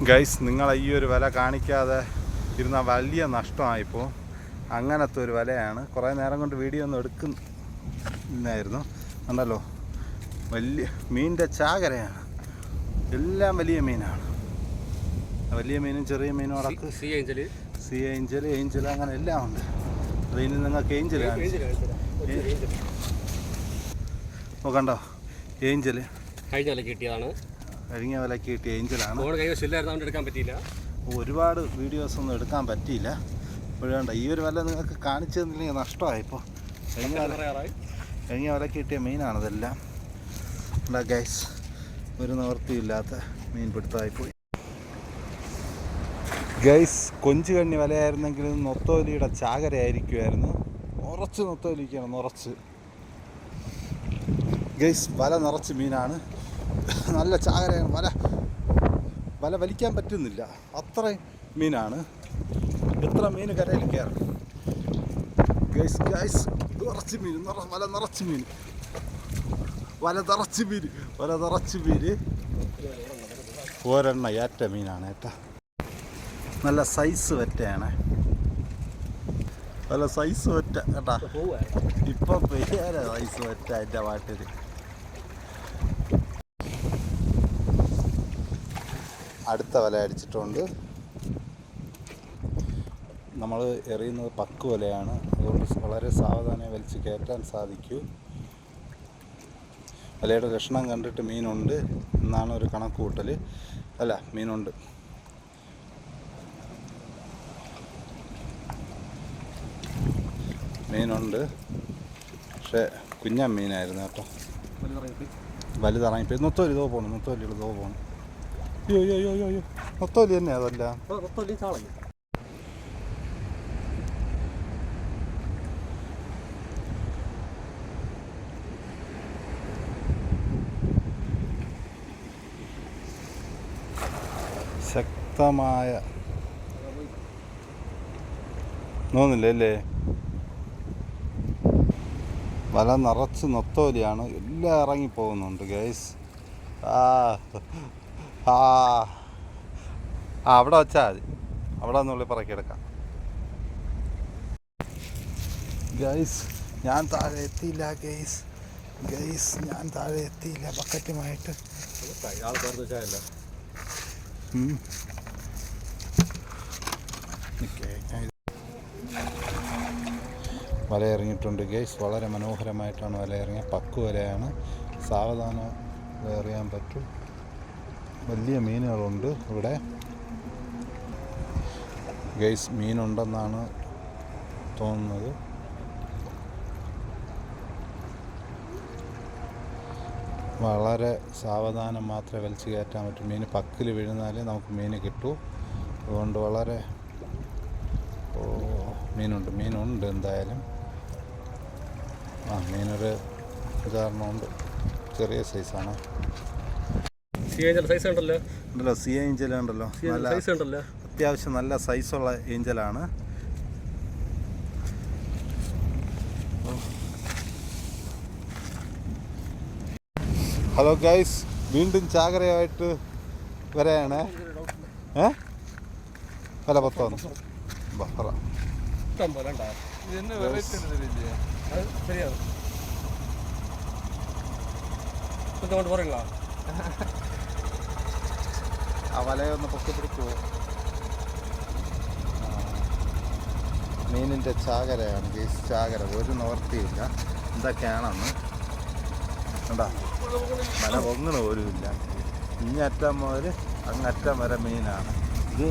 Guys നിങ്ങൾ ഈ ഒരു വില കാണിക്കാതെ ഇരുന്ന വലിയ നഷ്ടമായിപ്പോൾ അങ്ങനത്തെ ഒരു വിലയാണ്. കുറേ നേരം കൊണ്ട് വീഡിയോ ഒന്നും എടുക്കുന്നായിരുന്നു. ഉണ്ടല്ലോ വലിയ മീനിന്റെ ചാകരയാണ്. എല്ലാം വലിയ മീനാണ്. വലിയ മീനും ചെറിയ മീനും അടക്ക്. Sea angel. Sea angel angel അങ്ങനെ എല്ലാം ഉണ്ട്. അത് ഇനി നിങ്ങൾക്ക് ഏഞ്ചൽ കണ്ടോ? ഏഞ്ചൽ. കഴിഞ്ഞ കിട്ടിയതാണ്. കഴിഞ്ഞ വിലക്ക് കിട്ടിയ ഏഞ്ചലാണ്. ഫോൺ എടുക്കാൻ പറ്റിയില്ല. ഒരുപാട് വീഡിയോസ് ഒന്നും എടുക്കാൻ പറ്റിയില്ല. ഇപ്പോഴേണ്ട ഈ ഒരു വില നിങ്ങൾക്ക് കാണിച്ചു തന്നില്ലെങ്കിൽ നഷ്ടമായി ഇപ്പോൾ കഴിഞ്ഞ വില കഴിഞ്ഞ വിലക്ക് കിട്ടിയ മീനാണ് ഇതെല്ലാം. ഗൈസ് ഒരു നിവൃത്തിയില്ലാത്ത മീൻ പിടുത്തമായിപ്പോയി. ഗൈസ് കൊഞ്ചു കണ്ണി വിലയായിരുന്നെങ്കിലും നൊത്തോലിയുടെ ചാകരയായിരിക്കുമായിരുന്നു. ഉറച്ച് നൊത്തോലിക്കാണ് നിറച്ച് ഗൈസ് വല നിറച്ച് മീനാണ്. നല്ല ചാകരയാണ്. വല വല വലിക്കാൻ പറ്റുന്നില്ല. അത്രയും മീനാണ്. എത്ര മീൻ കരയിൽ കയറും ഗൈസ് ഗൈസ് നിറച്ച് മീൻ നിറ വല നിറച്ച് മീൻ. വല നിറച്ച് മീൻ വല നിറച്ച് മീൻ. ഒരെണ്ണ ഏറ്റ മീനാണ് ഏറ്റ നല്ല സൈസ് വറ്റയാണ്. നല്ല സൈസ് വറ്റ കേട്ടാ ഇപ്പം പേര് സൈസ് വറ്റ എന്റെ പാട്ടിൽ അടുത്ത വല അടിച്ചിട്ടുണ്ട്. നമ്മൾ എറിയുന്നത് പക്ക് വലയാണ്. അതുകൊണ്ട് വളരെ സാവധാനം വലിച്ച് കയറ്റാൻ സാധിക്കൂ. വലയുടെ ലക്ഷണം കണ്ടിട്ട് മീനുണ്ട് എന്നാണ് ഒരു കണക്ക് കൂട്ടൽ അല്ല മീനുണ്ട്. മീനുണ്ട്. പക്ഷേ കുഞ്ഞൻ മീനായിരുന്നു കേട്ടോ. വലുതിറങ്ങിപ്പോയി നൊത്തോലി ഇതോ പോകണം നൊത്തോലി ഇതോ പോകണം അയ്യോ അയ്യോ അയ്യോ അയ്യോ നൊത്തോലി തന്നെ അതല്ല. ശക്തമായ തോന്നില്ലേ അല്ലേ വല നിറച്ച് നൊത്തോലിയാണ്. എല്ലാം ഇറങ്ങിപ്പോകുന്നുണ്ട് ഗൈസ് ആ ആ. അവിടെ വെച്ചാൽ മതി. അവിടെ നിന്നുള്ളിൽ പറക്കിയെടുക്കാം ഗൈസ് ഞാൻ താഴെ എത്തിയില്ല ഗൈസ് ഗൈസ് ഞാൻ താഴെ എത്തിയില്ല. ബക്കറ്റുമായിട്ട്. വല എറിഞ്ഞിട്ടുണ്ട് ഗൈസ് വളരെ മനോഹരമായിട്ടാണ് വല എറിഞ്ഞത് പക്ക് വലയാണ് സാവധാനം എറിയാൻ പറ്റും. വലിയ മീനുകളുണ്ട് ഇവിടെ. ഗൈസ് മീനുണ്ടെന്നാണ് തോന്നുന്നത്. വളരെ സാവധാനം മാത്രമേ വലിച്ചു കയറ്റാൻ പറ്റൂ. മീൻ പക്കിൽ വീഴുന്നാലേ നമുക്ക് മീൻ കിട്ടൂ. അതുകൊണ്ട് വളരെ ഓ മീനുണ്ട് മീനുണ്ട് എന്തായാലും. ആ മീനൊരു ഉദാഹരണമുണ്ട് ചെറിയ സൈസാണ്. സൈസ് ഉണ്ടല്ലോ ഉണ്ടല്ലോ സി ഏഞ്ചൽ ഉണ്ടല്ലോ നല്ല സൈസ് ഉണ്ടല്ലോ അത്യാവശ്യം നല്ല സൈസുള്ള ഏഞ്ചലാണ് ഹലോ ഗൈസ് വീണ്ടും ചാകരയായിട്ട് വരെയാണ് ഏ? വില തരുന്നില്ലേ അത് ശരിയാണ്. ആ വലയൊന്ന് പൊക്കി പിടിക്കുമോ മീനിന്റെ ചാകരയാണ് ഗീസ് ചാകര. ഒരു നിവർത്തിയില്ല. എന്തൊക്കെയാണെന്ന് കണ്ടാ? മല പൊങ്ങണ പോലും ഇല്ല. ഇങ്ങറ്റം മുതൽ അങ്ങറ്റം വരെ മീനാണ്. ഇത്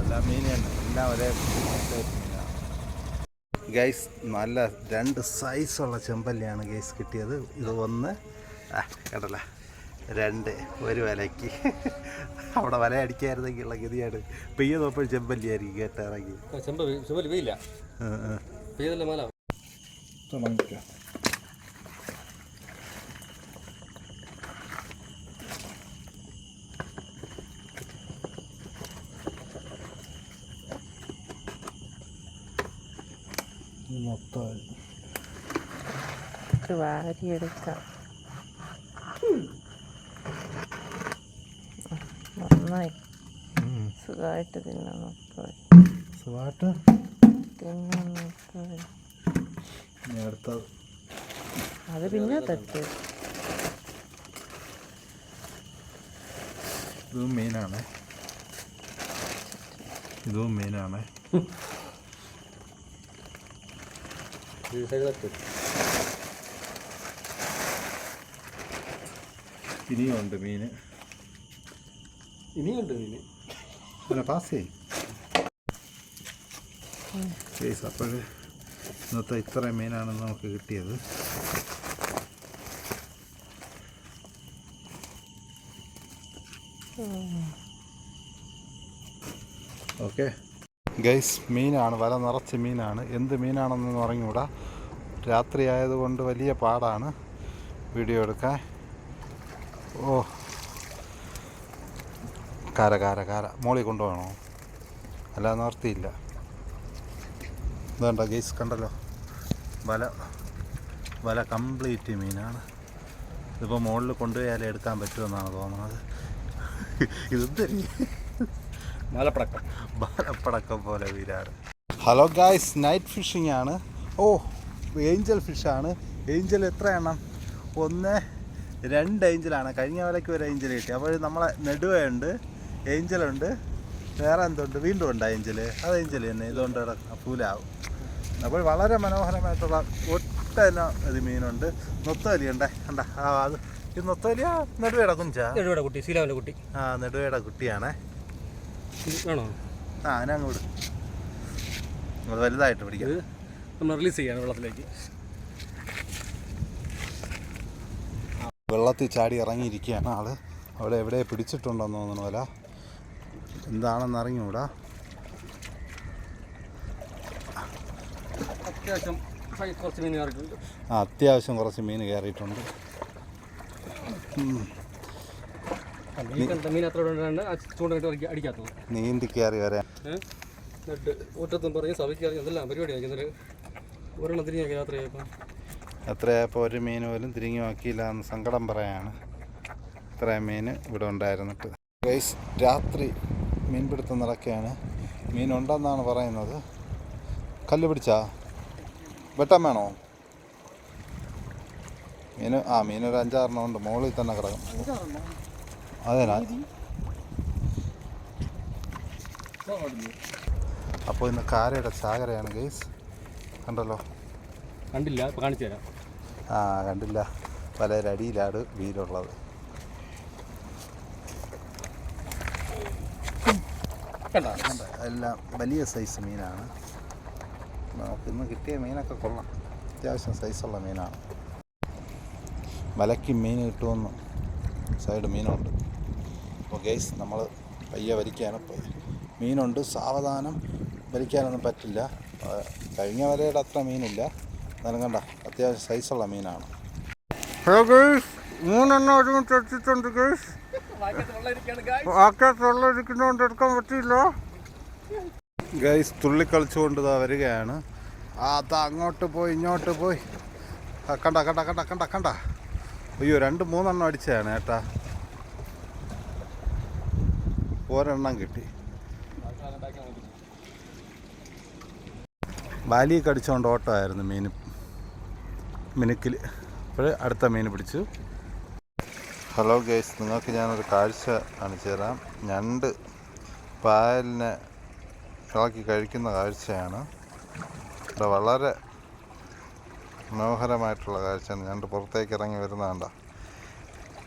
എല്ലാ മീൻ തന്നെ എല്ലാം ഒരേ ഗൈസ് നല്ല രണ്ട് സൈസുള്ള ചെമ്പല്ലിയാണ് ഗൈസ് കിട്ടിയത്. ഇത് ഒന്ന് കടല രണ്ട് ഒരു വിലയ്ക്ക് അവിടെ വല അടിക്കായിരുന്നെങ്കിൽ ഉള്ള ഗതിയാണ്. പെയ്യ നോപ്പോൾ ചെമ്പല്ലിയായിരിക്കും കേട്ടിറങ്ങി ചെമ്പ് ചെമ്പൽ വെയില്ല പെയ്തല്ലേ മല? മൊത്തം. വാരിയെടുക്കാം. സുഖമായിട്ട് തിന്നാൻ നോക്കാം. സുഖമായിട്ട് തിന്നാൻ നോക്കുക ഇനി അടുത്തത് അത്. പിന്നെ തട്ട് ഇതും മീനാണ്. ഇതും മീനാണ്. ഈ സൈഡ് തട്ട് ഇനിയും ഉണ്ട് മീൻ. ഇനിയുണ്ട് ഇതിന് അങ്ങനെ പാസ് ചെയ്യും കേസ് അപ്പോൾ ഇന്നത്തെ ഇത്രയും മീനാണ് നമുക്ക് കിട്ടിയത് ഓക്കെ ഗൈസ് മീനാണ് വല നിറച്ച് മീനാണ്. എന്ത് മീനാണെന്ന് പറഞ്ഞുകൂടാ രാത്രി ആയതുകൊണ്ട് വലിയ പാടാണ് വീഡിയോ എടുക്കാൻ. ഓ കാര കാര കാര. മോളി കൊണ്ടുപോകണോ? അല്ല നിർത്തിയില്ല ഇതുണ്ട ഗേസ് കണ്ടല്ലോ. വല വല കംപ്ലീറ്റ് മീനാണ്. ഇതിപ്പോൾ മുകളിൽ കൊണ്ടുപോയാലേ എടുക്കാൻ പറ്റുമെന്നാണ് തോന്നുന്നത്. ഇതെന്തരി? മലപ്പടക്കം. മലപ്പടക്കം പോലെ വീരാണ് ഹലോ ഗായ്സ് നൈറ്റ് ഫിഷിംഗ് ആണ്. ഓ ഏഞ്ചൽ ഫിഷാണ് ഏഞ്ചൽ എത്ര എണ്ണം? ഒന്ന് രണ്ട് ഏഞ്ചലാണ് കഴിഞ്ഞ വിലയ്ക്ക് ഒരു ഏഞ്ചൽ കിട്ടി. അപ്പോൾ നമ്മളെ നെടുവയുണ്ട്. ഏഞ്ചലുണ്ട്. വേറെ എന്തുണ്ട്? വീണ്ടും ഉണ്ട് ഏഞ്ചൽ അത് ഏഞ്ചൽ തന്നെ. ഇതുകൊണ്ട് പൂലാവും അപ്പോൾ വളരെ മനോഹരമായിട്ടുള്ള ഒട്ടന ഒരു മീനുണ്ട്. നൊത്തവലി ഉണ്ടേ കണ്ട ആ അത് ഇത് നൊത്തവലിയ നെടുവേട കുഞ്ചാ? നെടുവേടെ കുട്ടി സീലാവിലെ കുട്ടി. ആ നെടുവേട കുട്ടിയാണേ. ആണോ? ആ ഞാൻ അതിനങ്ങോട്ട് അത് വലുതായിട്ട് പിടിക്കാം. നമ്മൾ റിലീസ് ചെയ്യാണ് വെള്ളത്തിലേക്ക്. വെള്ളത്തിൽ ചാടി ഇറങ്ങിയിരിക്കുകയാണ് ആൾ. അവിടെ എവിടെ പിടിച്ചിട്ടുണ്ടെന്ന് തോന്നുന്നു വല എന്താണെന്ന് അറിഞ്ഞൂടാ. അത്യാവശ്യം കുറച്ച് മീൻ ആ അത്യാവശ്യം കുറച്ച് മീൻ കയറിയിട്ടുണ്ട്. മീൻ അത്ര അടിക്കാത്തത്. നീന്തി കയറി വരാൻ എന്നിട്ട് പറഞ്ഞ് സഭയ്ക്ക് എന്തെല്ലാം എത്രയായപ്പോൾ ഒരു മീൻ പോലും തിരിഞ്ഞു നോക്കിയില്ല എന്ന് സങ്കടം പറയാണ്. ഇത്രയും മീൻ ഇവിടെ ഉണ്ടായിരുന്നിട്ട്. ഗൈസ് രാത്രി മീൻപിടുത്തം നടക്കുകയാണ്. മീനുണ്ടെന്നാണ് പറയുന്നത്. കല്ല് പിടിച്ചാ? വെട്ടം വേണോ? മീൻ ആ മീൻ ഒരു അഞ്ചാറെണ്ണം ഉണ്ട്. മുകളിൽ തന്നെ കിടക്കും. അതേനാ? അപ്പോൾ ഇന്ന് കാരയുടെ ചാകരയാണ് ഗെയ്സ് കണ്ടല്ലോ? കണ്ടില്ല കാണിച്ചു തരാം. ആ കണ്ടില്ല. പലരടിയിലാണ് വീരുള്ളത് കണ്ട കണ്ടോ? എല്ലാം വലിയ സൈസ് മീനാണ്. നമുക്ക് ഇന്ന് കിട്ടിയ മീനൊക്കെ കൊള്ളാം. അത്യാവശ്യം സൈസുള്ള മീനാണ്. വലയ്ക്ക് മീൻ കിട്ടുമെന്ന് സൈഡ് മീനുണ്ട്. അപ്പോൾ ഗൈസ് നമ്മൾ പയ്യെ വലിക്കാണ് പോയി മീനുണ്ട്. സാവധാനം വലിക്കാനൊന്നും പറ്റില്ല. കഴിഞ്ഞ വരയുടെ അത്ര മീനില്ല. എന്നാലും കണ്ട അത്യാവശ്യം സൈസുള്ള മീനാണ്. ഹലോ ഗൈസ് മൂന്നെണ്ണം ഒരുമിച്ച് എത്തിയിട്ടുണ്ട് ഗൈസ് എടുക്കാൻ പറ്റിയില്ല? ഗൈസ് തുള്ളി കളിച്ചുകൊണ്ട് വരികയാണ്. അത് അതാ അങ്ങോട്ട് പോയി ഇങ്ങോട്ട് പോയി. അക്കണ്ട അക്കണ്ട അക്കണ്ട അക്കണ്ട കണ്ട കണ്ട. അയ്യോ രണ്ട് മൂന്നെണ്ണം അടിച്ചതാണ് ഏട്ടാ. ഒരെണ്ണം കിട്ടി. വാലി കടിച്ചുകൊണ്ട് ഓട്ടമായിരുന്നു മീൻ മിനുക്കിൽ അപ്പോൾ അടുത്ത മീൻ പിടിച്ചു. ഹലോ ഗേസ് നിങ്ങൾക്ക് ഞാനൊരു കാഴ്ച കാണിച്ചു തരാം. ഞണ്ട് പായലിനെ ഇളക്കി കഴിക്കുന്ന കാഴ്ചയാണ്. ഇവിടെ വളരെ മനോഹരമായിട്ടുള്ള കാഴ്ചയാണ്. ഞണ്ട് പുറത്തേക്ക് ഇറങ്ങി വരുന്നതാണ്ട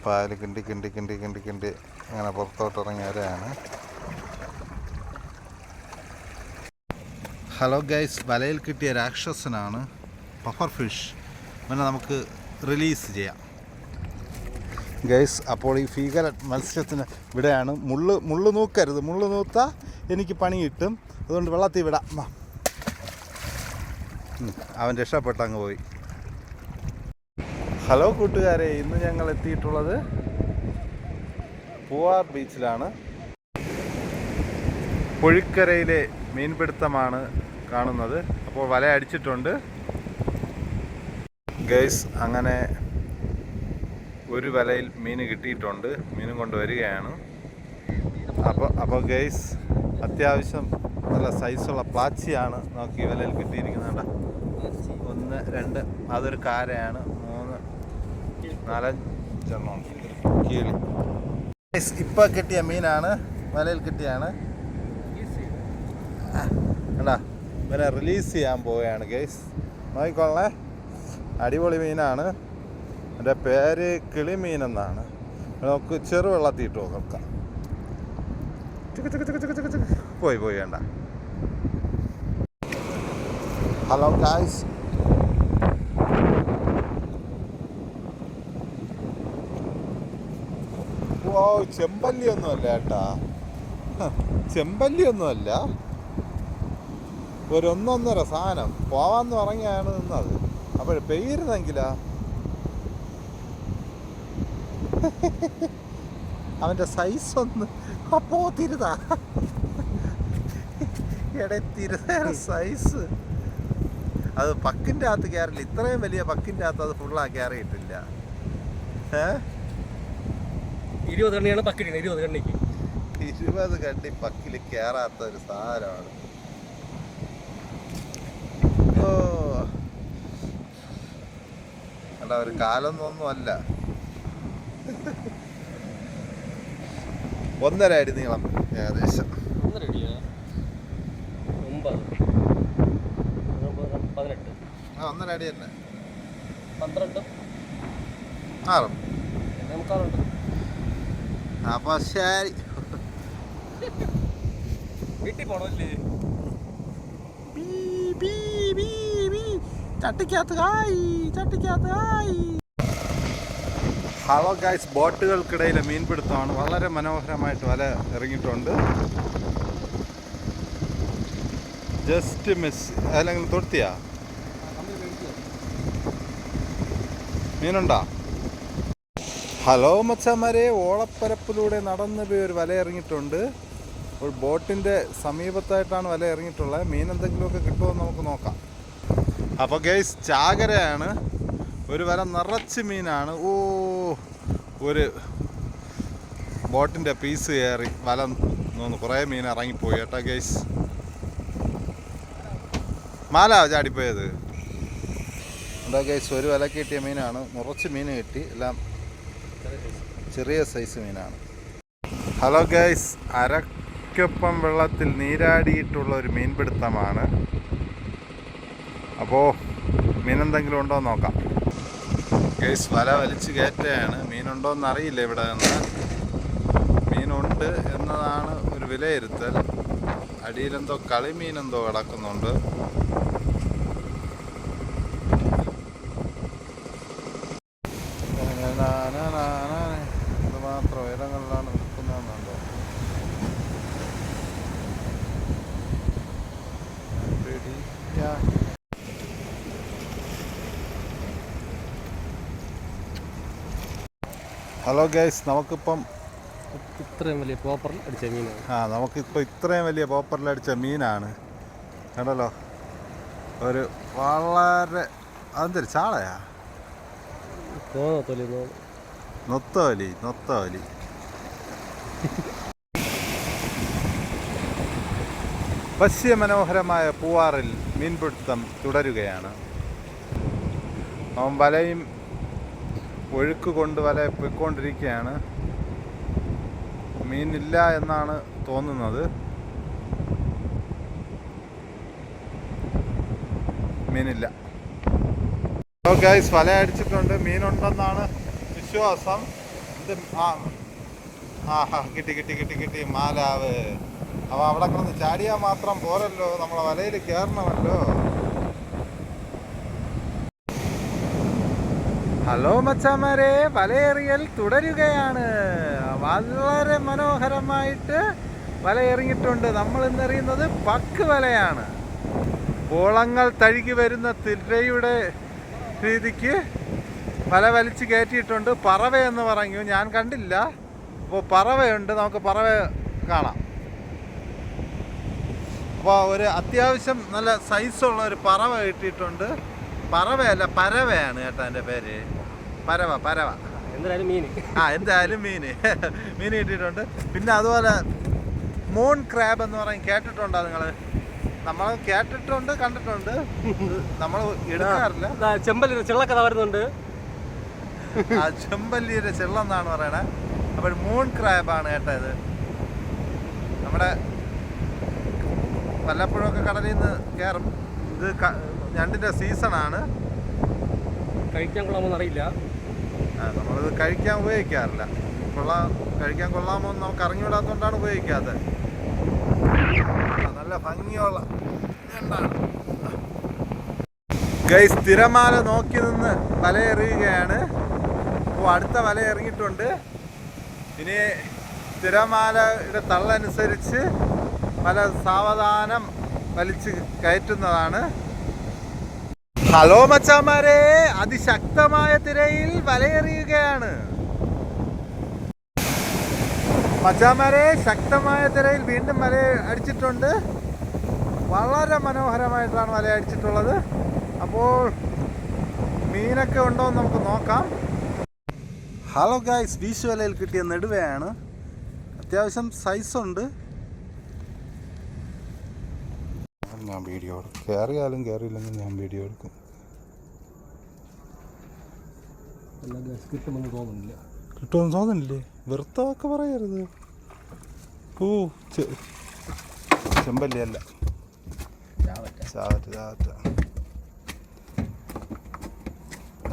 പായൽ കിണ്ടി കിണ്ടി കിണ്ടി കിണ്ടി കിണ്ടി അങ്ങനെ പുറത്തോട്ട് ഇറങ്ങി വരെയാണ് ഹലോ ഗൈസ് വലയിൽ കിട്ടിയ രാക്ഷസനാണ് പഫർ ഫിഷ് പിന്നെ നമുക്ക് റിലീസ് ചെയ്യാം. ഗൈസ് അപ്പോൾ ഈ ഭീകര മത്സ്യത്തിന് ഇവിടെയാണ് മുള്ള് മുള്ള് നൂക്കരുത്. മുള്ള് നൂത്താൽ എനിക്ക് പണി കിട്ടും. അതുകൊണ്ട് വെള്ളത്തിൽ വിടാം. അവൻ രക്ഷപ്പെട്ടങ്ങ് പോയി. ഹലോ കൂട്ടുകാരെ ഇന്ന് ഞങ്ങൾ എത്തിയിട്ടുള്ളത് പൂവാർ ബീച്ചിലാണ്. പുഴിക്കരയിലെ മീൻപിടുത്തമാണ് കാണുന്നത്. അപ്പോൾ വല അടിച്ചിട്ടുണ്ട്. ഗൈസ് അങ്ങനെ ഒരു വലയിൽ മീൻ കിട്ടിയിട്ടുണ്ട്. മീനും കൊണ്ട് വരികയാണ്. അപ്പോൾ അപ്പോൾ ഗെയ്സ് അത്യാവശ്യം നല്ല സൈസുള്ള പ്ലാച്ചിയാണ് നോക്കി വിലയിൽ കിട്ടിയിരിക്കുന്നത് കേട്ടോ ഒന്ന് രണ്ട് അതൊരു കാരയാണ്. മൂന്ന് നാലഞ്ചെണ്ണം കീളി. ഗൈസ് ഇപ്പോൾ കിട്ടിയ മീനാണ്. വലയിൽ കിട്ടിയാണ്. കണ്ടാ? ഇവനെ റിലീസ് ചെയ്യാൻ പോവുകയാണ് ഗൈസ് നോക്കിക്കൊള്ളേ അടിപൊളി മീനാണ്. എന്റെ പേര് കിളിമീൻ എന്നാണ്. നമുക്ക് നോക്കാം. ചിക്ക് ചിക്ക് ചിക്ക്. പോയി പോയി വേണ്ട. ഹലോ ഗായ്സ് ഓ ചെമ്പല്ലി ഒന്നുമല്ല ഏട്ടാ. ചെമ്പല്ലി ഒന്നുമല്ല ഒരു ഒന്നൊന്നര സാധനം. പോവാന്ന് പറഞ്ഞാണ് നിന്നത്. അപ്പോൾ പെയ്യിരുന്നെങ്കിലാ അവന്റെ സൈസ് ഒന്ന് അപ്പോ തിരുതാ. എടേ സൈസ് അത് പക്കിന്റെ അകത്ത് കയറില്ല ഇത്രയും വലിയ പക്കിന്റെ അകത്ത് അത് ഫുള്ളാ കയറിയിട്ടില്ല ഇരുപത് കണ്ണിയാണ് പക്കിന് ഇരുപത് കണ്ണിക്ക്. ഇരുപത് കണ്ണി പക്കിൽ കയറാത്ത ഒരു സാധനമാണ്. ഓ. അല്ല ഒരു കാലൊന്നും അല്ല. ഒന്നര അടി നീളം ഏകദേശം. ഒന്നര അടിയാ ഒമ്പത് ഒമ്പത്, പതിനെട്ട്. ആ ഒന്നര അടി തന്നെ. പന്ത്രണ്ട്? ആറും. നമുക്കാറുണ്ട് അപ്പൊ ശരി. വീട്ടിൽ പോണല്ലേ. ചട്ടിക്കകത്ത് ഹായ് ചട്ടിക്കകത്ത് ഹായ് ഹലോ ഗൈസ് ബോട്ടുകൾക്കിടയിലെ മീൻപിടുത്തമാണ് വളരെ മനോഹരമായിട്ട് വല ഇറങ്ങിയിട്ടുണ്ട്. ജസ്റ്റ് മിസ് അല്ലെങ്കിൽ തൊടുത്തിയാ? മീനുണ്ടോ? ഹലോ മച്ചമാരെ ഓളപ്പരപ്പിലൂടെ നടന്ന് പോയി ഒരു വല ഇറങ്ങിയിട്ടുണ്ട്. അപ്പോൾ ബോട്ടിന്റെ സമീപത്തായിട്ടാണ് വല ഇറങ്ങിയിട്ടുള്ളത്. മീൻ എന്തെങ്കിലുമൊക്കെ കിട്ടുമോ നമുക്ക് നോക്കാം. അപ്പോൾ ഗൈസ് ചാകരയാണ്. ഒരു വല നിറച്ച് മീനാണ്. ഓ ഒരു ബോട്ടിന്റെ പീസ് കയറി വല നോന്ന് കുറേ മീൻ ഇറങ്ങിപ്പോയി കേട്ടോ ഗൈസ് മാല ചാടിപ്പോയത്. എന്താ ഗൈസ് ഒരു വില കിട്ടിയ മീനാണ്. നിറച്ച് മീൻ കിട്ടി. എല്ലാം ചെറിയ സൈസ് മീനാണ്. ഹലോ ഗൈസ് അരക്കൊപ്പം വെള്ളത്തിൽ നീരാടിയിട്ടുള്ള ഒരു മീൻപിടുത്തമാണ്. അപ്പോൾ മീനെന്തെങ്കിലും ഉണ്ടോ നോക്കാം. ഗൈസ് വല വലിച്ച് കയറ്റുകയാണ്. മീനുണ്ടോ എന്നറിയില്ല ഇവിടെ നിന്ന്. മീനുണ്ട് എന്നതാണ് ഒരു വിലയിരുത്തൽ. അടിയിലെന്തോ കളിമീനെന്തോ കിടക്കുന്നുണ്ട്. ഇത് മാത്രം ഉയരങ്ങളിലാണ് നിൽക്കുന്നതെന്നുണ്ടോ പിടിക്കാ ഹലോ ഗൈസ് നമുക്കിപ്പം ഇത്രയും വലിയ പോപ്പറിൽ അടിച്ച മീനാണ്. ആ നമുക്കിപ്പോൾ ഇത്രയും വലിയ പോപ്പറിലടിച്ച മീനാണ്. കണ്ടല്ലോ? ഒരു വളരെ അതെന്തൊരു? ചാളയാ? നൊത്തവലി നൊത്തോലി. പശ്യ മനോഹരമായ പൂവാറിൽ മീൻപിടുത്തം തുടരുകയാണ്. അവൻ വലയും ഒഴുക്ക് കൊണ്ട് വല പൊയ്ക്കൊണ്ടിരിക്കുകയാണ്. മീനില്ല എന്നാണ് തോന്നുന്നത്. മീനില്ല. ഗൈസ് വല അടിച്ചിട്ടുണ്ട്. മീനുണ്ടെന്നാണ് വിശ്വാസം. ഇത് ആ ആ ഹാ കിട്ടി കിട്ടി കിട്ടി കിട്ടി മാലാവ്. അവ അവിടെ കിടന്ന് ചാടിയാൽ മാത്രം പോരല്ലോ. നമ്മളെ വലയിൽ കയറണമല്ലോ. ഹലോ മച്ചാമാരെ വലയെറിയൽ തുടരുകയാണ്. വളരെ മനോഹരമായിട്ട് വലയെറിഞ്ഞിട്ടുണ്ട്. നമ്മൾ ഇന്നെറിയുന്നത് പക്ക് വലയാണ്. പോളങ്ങൾ തഴുകി വരുന്ന തിരയുടെ രീതിക്ക് വല വലിച്ച് കയറ്റിയിട്ടുണ്ട്. എന്ന് പറഞ്ഞു. ഞാൻ കണ്ടില്ല. അപ്പോൾ പറവയുണ്ട്. നമുക്ക് പറവ കാണാം. അപ്പോൾ ഒരു അത്യാവശ്യം നല്ല സൈസുള്ള ഒരു പറവ കിട്ടിയിട്ടുണ്ട്. പറവയല്ല പരവയാണ് കേട്ടോ എന്റെ പേര്. പരവ പരവ. എന്തായാലും മീൻ. ആ എന്തായാലും മീൻ. മീൻ കിട്ടിയിട്ടുണ്ട്. പിന്നെ അതുപോലെ മൂൺ ക്രാബ് എന്ന് പറയും കേട്ടിട്ടുണ്ടോ നിങ്ങൾ നമ്മൾ കേട്ടിട്ടുണ്ട് കണ്ടിട്ടുണ്ട്. നമ്മൾ എടുക്കാറില്ല. ചെമ്പല്ലി ചെള്ളൊക്കെ വരുന്നുണ്ട്. ആ ചെമ്പല്ലിയുടെ ചെള്ളെന്നാണ് പറയണേ. അപ്പോൾ മൂൺ ക്രാബാണ് കേട്ടത് നമ്മുടെ വല്ലപ്പോഴൊക്കെ കടലിൽ നിന്ന് കയറും. ഇത് ഞണ്ടിന്റെ സീസണാണ്. കഴിക്കാൻ കൊള്ളാമോന്ന് അറിയില്ല. നമ്മളിത് കഴിക്കാൻ ഉപയോഗിക്കാറില്ല. കൊള്ളാം കഴിക്കാൻ കൊള്ളാമോ എന്ന് നമുക്ക് അറിഞ്ഞുവിടാത്തതുകൊണ്ടാണ് ഉപയോഗിക്കാത്തത്. നല്ല ഭംഗിയുള്ള ഞണ്ടാണ് ഗൈസ് തിരമാല നോക്കി നിന്ന് വല എറിയുകയാണ് അപ്പോൾ അടുത്ത വല ഇറങ്ങിയിട്ടുണ്ട് ഇനി തിരമാലയുടെ തള്ളനുസരിച്ച് വല സാവധാനം വലിച്ച് കയറ്റുന്നതാണ്. ഹലോ മച്ചാമാരെ അതിശക്തമായ തിരയിൽ വലയെറിയുകയാണ്. മച്ചാമാരെ ശക്തമായ തിരയിൽ വീണ്ടും വല അടിച്ചിട്ടുണ്ട്. വളരെ മനോഹരമായിട്ടാണ് വല അടിച്ചിട്ടുള്ളത്. അപ്പോൾ മീനൊക്കെ ഉണ്ടോ എന്ന് നമുക്ക് നോക്കാം. ഹലോ ഗായ്സ് വീശുവലയിൽ കിട്ടിയ നെടുവയാണ്. അത്യാവശ്യം സൈസുണ്ട് ഞാൻ വീഡിയോ എടുക്കും കയറിയാലും കയറിയില്ലെങ്കിൽ ഞാൻ വീഡിയോ എടുക്കും. എല്ലാം ഗ്യാസ് കിട്ടുമെന്ന് തോന്നുന്നില്ല. കിട്ടുമെന്ന് തോന്നുന്നില്ലേ? വെറുത്തൊക്കെ പറയരുത്. ഓ ചെമ്പല്ലേ അല്ല. ചാവറ്റ്. ചാവറ്റ്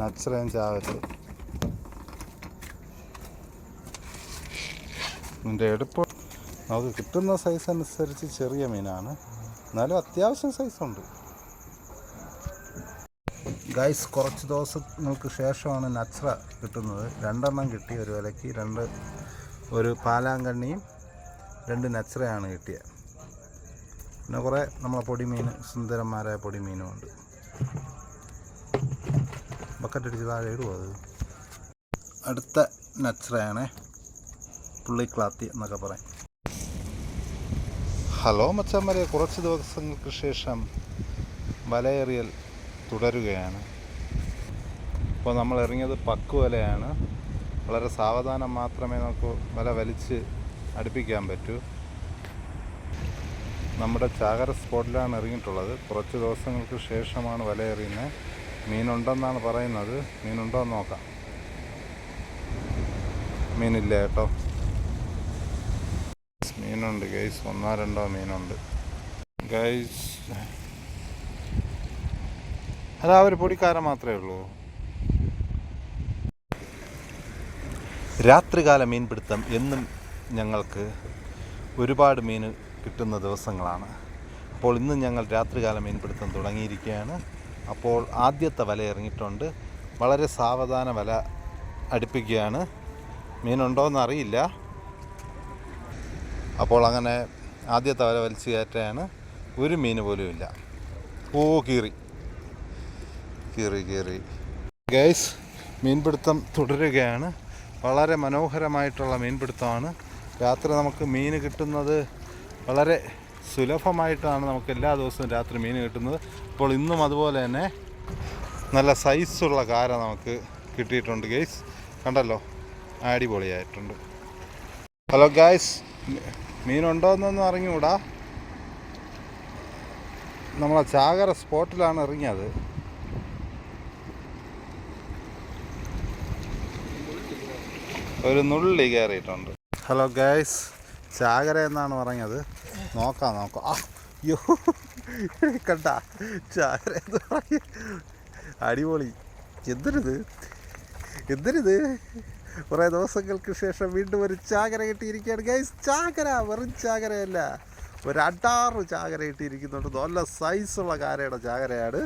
നച്ചറയും ചാവറ്റ്. ഇതിന്റെ എടുപ്പ് നമുക്ക് കിട്ടുന്ന സൈസ് അനുസരിച്ച് ചെറിയ മീനാണ്. എന്നാലും അത്യാവശ്യം സൈസുണ്ട് ഗൈസ് കുറച്ച് ദിവസങ്ങൾക്ക് ശേഷമാണ് നച്ര കിട്ടുന്നത്. രണ്ടെണ്ണം കിട്ടി ഒരു വിലയ്ക്ക് രണ്ട് ഒരു പാലാങ്കണ്ണിയും രണ്ട് നച്രയാണ് കിട്ടിയത് പിന്നെ കുറേ നമ്മളെ പൊടിമീൻ സുന്ദരന്മാരായ പൊടിമീനും ഉണ്ട്. ബക്കറ്റ് അടിച്ച് താഴെ ഇടുമോ അത്? അടുത്ത നച്രയാണ് പുള്ളിക്ലാത്തി എന്നൊക്കെ പറയും. ഹലോ മച്ചന്മാരെ കുറച്ച് ദിവസങ്ങൾക്ക് ശേഷം വലയെറിയൽ തുടരുകയാണ്. ഇപ്പോൾ നമ്മൾ ഇറങ്ങിയത് പക്ക് വലയാണ്. വളരെ സാവധാനം മാത്രമേ നമുക്ക് വല വലിച്ച് അടുപ്പിക്കാൻ പറ്റൂ. നമ്മുടെ ചാകര സ്പോട്ടിലാണ് ഇറങ്ങിയിട്ടുള്ളത്. കുറച്ച് ദിവസങ്ങൾക്ക് ശേഷമാണ് വല എറിയുന്നത്. മീനുണ്ടെന്നാണ് പറയുന്നത്. മീനുണ്ടോ എന്ന് നോക്കാം. മീനില്ല കേട്ടോ. മീനുണ്ട് ഗൈസ്. ഒന്നോ രണ്ടോ മീനുണ്ട്. ഗൈസ് അതാ ഒരു പൊടിക്കാരൻ മാത്രമേ ഉള്ളൂ. രാത്രികാല മീൻപിടുത്തം എന്നും ഞങ്ങൾക്ക് ഒരുപാട് മീൻ കിട്ടുന്ന ദിവസങ്ങളാണ്. അപ്പോൾ ഇന്ന് ഞങ്ങൾ രാത്രികാല മീൻപിടുത്തം തുടങ്ങിയിരിക്കുകയാണ്. അപ്പോൾ ആദ്യത്തെ വല ഇറങ്ങിയിട്ടുണ്ട്. വളരെ സാവധാന വല അടുപ്പിക്കുകയാണ്. മീനുണ്ടോയെന്ന് അറിയില്ല. അപ്പോൾ അങ്ങനെ ആദ്യത്തെ വല വലിച്ചു കയറ്റാണ് ഒരു മീൻ പോലും ഇല്ല ഓ കീറി. കീറി കീറി. ഗൈസ് മീൻപിടുത്തം തുടരുകയാണ്. വളരെ മനോഹരമായിട്ടുള്ള മീൻപിടുത്തമാണ്. രാത്രി നമുക്ക് മീൻ കിട്ടുന്നത് വളരെ സുലഭമായിട്ടാണ് നമുക്ക് എല്ലാ ദിവസവും രാത്രി മീൻ കിട്ടുന്നത്. അപ്പോൾ ഇന്നും അതുപോലെ തന്നെ നല്ല സൈസുള്ള കാര നമുക്ക് കിട്ടിയിട്ടുണ്ട് ഗൈസ് കണ്ടല്ലോ? അടിപൊളിയായിട്ടുണ്ട്. ഹലോ ഗൈസ് മീനുണ്ടോ എന്നൊന്നും അറിഞ്ഞുകൂടാ. നമ്മളെ ചാകര സ്പോട്ടിലാണ് ഇറങ്ങിയത്. ഒരു നുള്ളി കയറിയിട്ടുണ്ട്. ഹലോ ഗൈസ് ചാകര എന്നാണ് പറഞ്ഞത്. നോക്കാം നോക്കാം. ആ യോ കണ്ട ചാകര എന്ന് പറഞ്ഞ. അടിപൊളി. എന്തിനിത് എന്തിനിത് കുറേ ദിവസങ്ങൾക്ക് ശേഷം വീണ്ടും ഒരു ചാകര കിട്ടിയിരിക്കുകയാണ്. ഗൈസ് ചാകര വെറും ചാകരയല്ല. ഒരു അടാറ് ചാകര കിട്ടിയിരിക്കുന്നുണ്ട്. നല്ല സൈസുള്ള കാരയുടെ ചാകരയാണ്.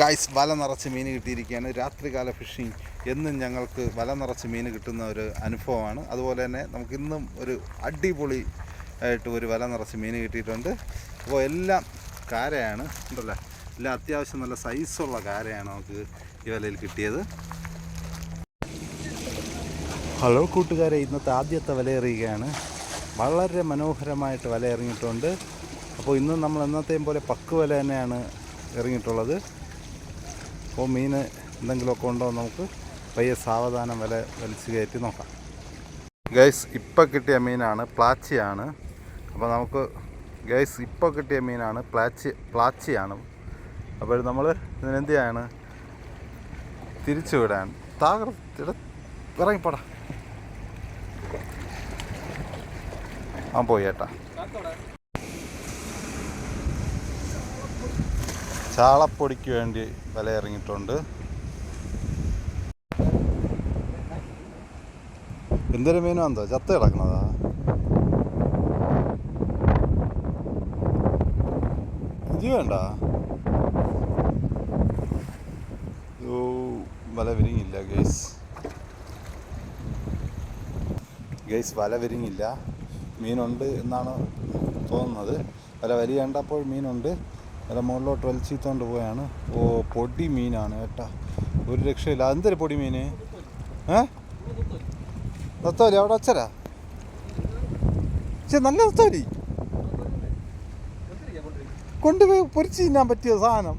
ഗൈസ് വല നിറച്ച് മീൻ കിട്ടിയിരിക്കുകയാണ്. രാത്രികാല ഫിഷിംഗ് എന്നും ഞങ്ങൾക്ക് വല നിറച്ച് മീൻ കിട്ടുന്ന ഒരു അനുഭവമാണ്. അതുപോലെ തന്നെ നമുക്ക് ഇന്നും ഒരു അടിപൊളി ആയിട്ട് ഒരു വല നിറച്ച് മീൻ കിട്ടിയിട്ടുണ്ട്. അപ്പോൾ എല്ലാം കാരയാണ് ഉണ്ടല്ലേ? എല്ലാം അത്യാവശ്യം നല്ല സൈസുള്ള കാരയാണ് നമുക്ക് ഈ വലയിൽ കിട്ടിയത്. ഹലോ കൂട്ടുകാരെ ഇന്നത്തെ ആദ്യത്തെ വലയെറിയുകയാണ്. വളരെ മനോഹരമായിട്ട് വല ഇറങ്ങിയിട്ടുണ്ട്. അപ്പോൾ ഇന്നും നമ്മൾ എന്നത്തെയും പോലെ പക്ക് വല തന്നെയാണ് ഇറങ്ങിയിട്ടുള്ളത്. അപ്പോൾ മീൻ എന്തെങ്കിലുമൊക്കെ ഉണ്ടോ നമുക്ക്? പയ്യെ സാവധാനം വില വലിച്ചു കയറ്റി നോക്കാം. ഗൈസ് ഇപ്പം കിട്ടിയ മീനാണ് പ്ലാച്ചിയാണ്. അപ്പോൾ നമുക്ക് ഗൈസ് ഇപ്പോൾ കിട്ടിയ മീനാണ് പ്ലാച്ചി പ്ലാച്ചിയാണ്. അപ്പോൾ നമ്മൾ ഇതിനെന്ത് ചെയ്യാണ് തിരിച്ചു വിടാൻ താകർ ഇറങ്ങിപ്പോടാ. ആ പോയി ഏട്ടാ. ചാളപ്പൊടിക്ക് വേണ്ടി വില ഇറങ്ങിയിട്ടുണ്ട് എന്തൊരു മീനും എന്തോ? ചത്ത കിടക്കണതാ. ഇത് വേണ്ട. ഓ വല വിരിങ്ങില്ല ഗൈസ് ഗൈസ് വല വിരിങ്ങില്ല മീനുണ്ട് എന്നാണ് തോന്നുന്നത്. വല കണ്ടപ്പോൾ മീനുണ്ട്. വല മുകളിലോട്ട് വലിച്ചീത്തോണ്ട് പോയാണ്. ഓ പൊടി മീനാണ് കേട്ടാ. ഒരു രക്ഷയില്ല. എന്തൊരു പൊടി മീൻ ഏ? നത്തോലി അവിടെ അച്ഛരാ പക്ഷെ നല്ല നത്തോലി. കൊണ്ടുപോയി പൊരിച്ച് തിന്നാൻ പറ്റിയ സാധനം.